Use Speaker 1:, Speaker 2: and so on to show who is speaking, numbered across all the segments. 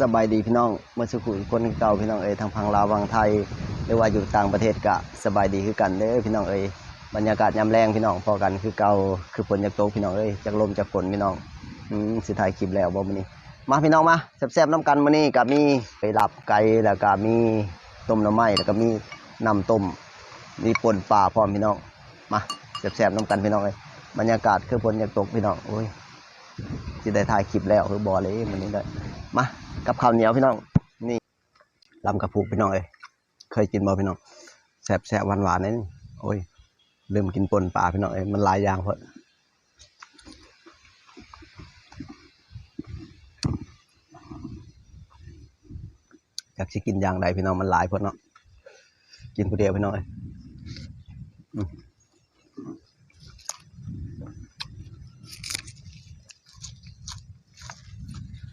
Speaker 1: สบายดีพี่น้องเมื่อสักครู่คนเก่าพี่น้องเอ๋ยทางพังลาวังไทย หรือว่าอยู่ต่างประเทศกะสบายดีคือกันเด้อพี่น้องเอ๋ยบรรยากาศยามแรงพี่น้องพอกันคือเก่าคือฝนจากตกพี่น้องเอ้ยจากลมจากฝนพี่น้องอืมสิถ่ายคลิปแล้วบ่มื้อนี้มาพี่น้องมาแซ่บๆน้ำกันมื้อนี้ก็มีไปหลับไก่แล้วก็มีต้มหน้ำไม้แล้วก็มีน้ำต้มมีป่นปลาพร้อมพี่น้องมาแซ่บๆน้ำกันพี่น้องเอ้ยบรรยากาศคือฝนจากตกพี่น้องโอ้ยสิได้ถ่ายคลิปแล้วคือบ่เลยมื้อนี้ได้ มากับข้าวเหนียวพี่น้อง นี่ลำกระพุกพี่น้องเอ้ยเคยกินบ่พี่น้องแสบแสบหวานหวานๆนี่โอ้ยลืมกินปนปลาพี่น้องเอ้ยมันหลายอย่างเพออยากสิกินอย่างใดพี่น้องมันหลายเพอเนาะกินผู้เดียวพี่น้องเอ้ยอืม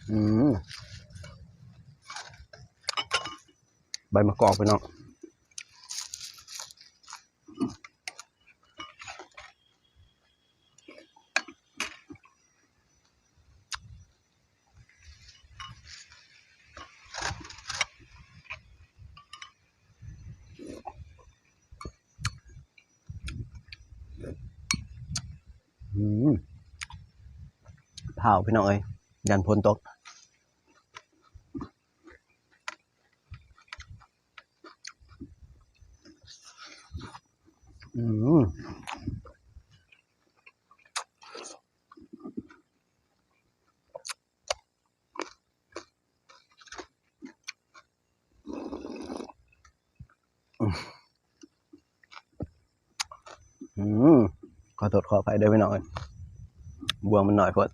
Speaker 1: อืม ใบมะกอกไปเนาะอืมเผาพี่น้องเอ้ยยันพลตก อืมอืมขอโทษขออภัยด้วยพี่น้องเอ้ยบวงมันหน่อยพอด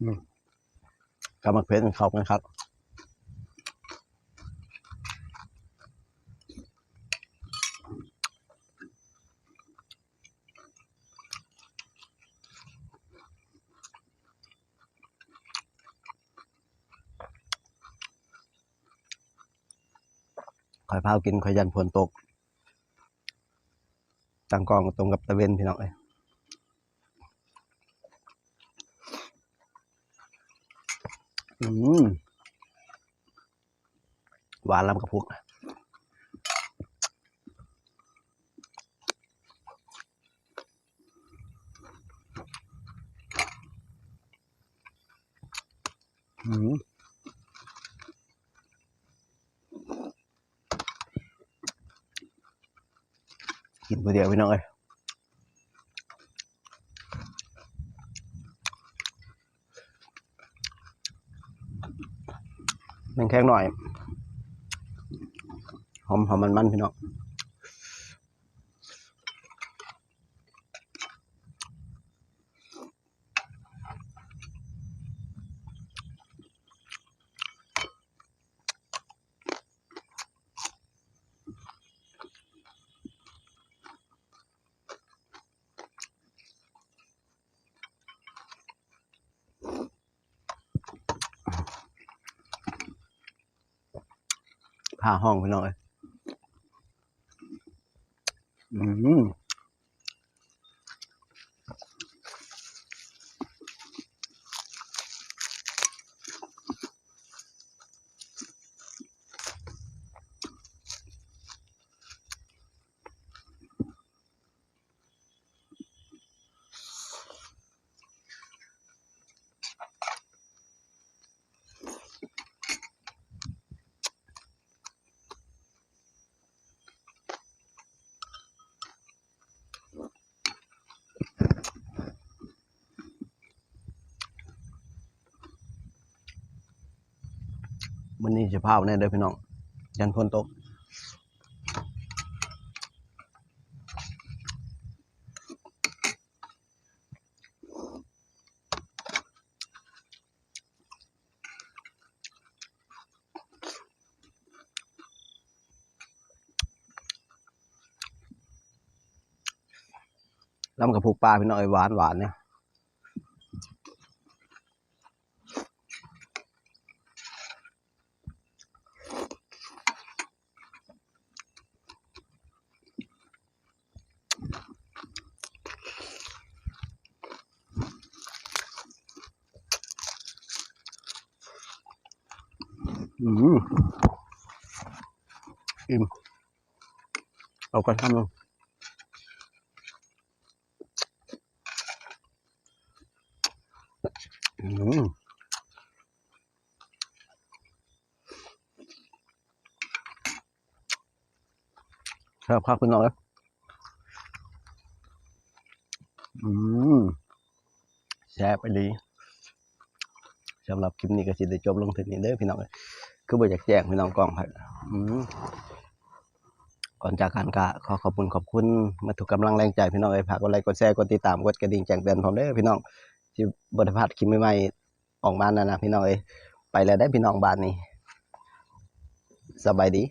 Speaker 1: อืมกำมักเพชรมันเข้ากันครับ คอยพาวกินคอยยันฝนตกตั้งกองตรงกับตะเวนพี่น้องเลยอืมหวานลำกระพุกอืม กินคนเดียวพี่น้องเอ้ยมันแข็งหน่อย หอมหอมมันมันพี่น้อง ผ้าห้องพี่น้องเอ้ยอืม วันนี้จะพาแน่เด้อพี่น้อง ยันพ้นตกลำกับผูกปลาพี่น้องไอ้หวานหวานเนี่ย อืมอิ่มเอากันทำลงอืมครับครับคุณน้องครับอืมแซ่บไปดีสำหรับคลิปนี้ก็สิได้จบลงถึงนี้เด้อพี่น้องเอ้ย คือบ่อยากแจ้งพี่น้องกล้องครับก่อนจากการกะขอขอบคุณขอบคุณมาถูกกำลังแรงใจพี่น้องไอ้ผักกดไลค์กดแชร์กดติดตามกดกระดิ่งแจ้งเตือนพร้อมได้พี่น้องที่บริพลาดคลิปใหม่ๆออกมานั่นนะพี่น้องเอ้ไปแล้วได้พี่น้องบ้านนี้สบายดี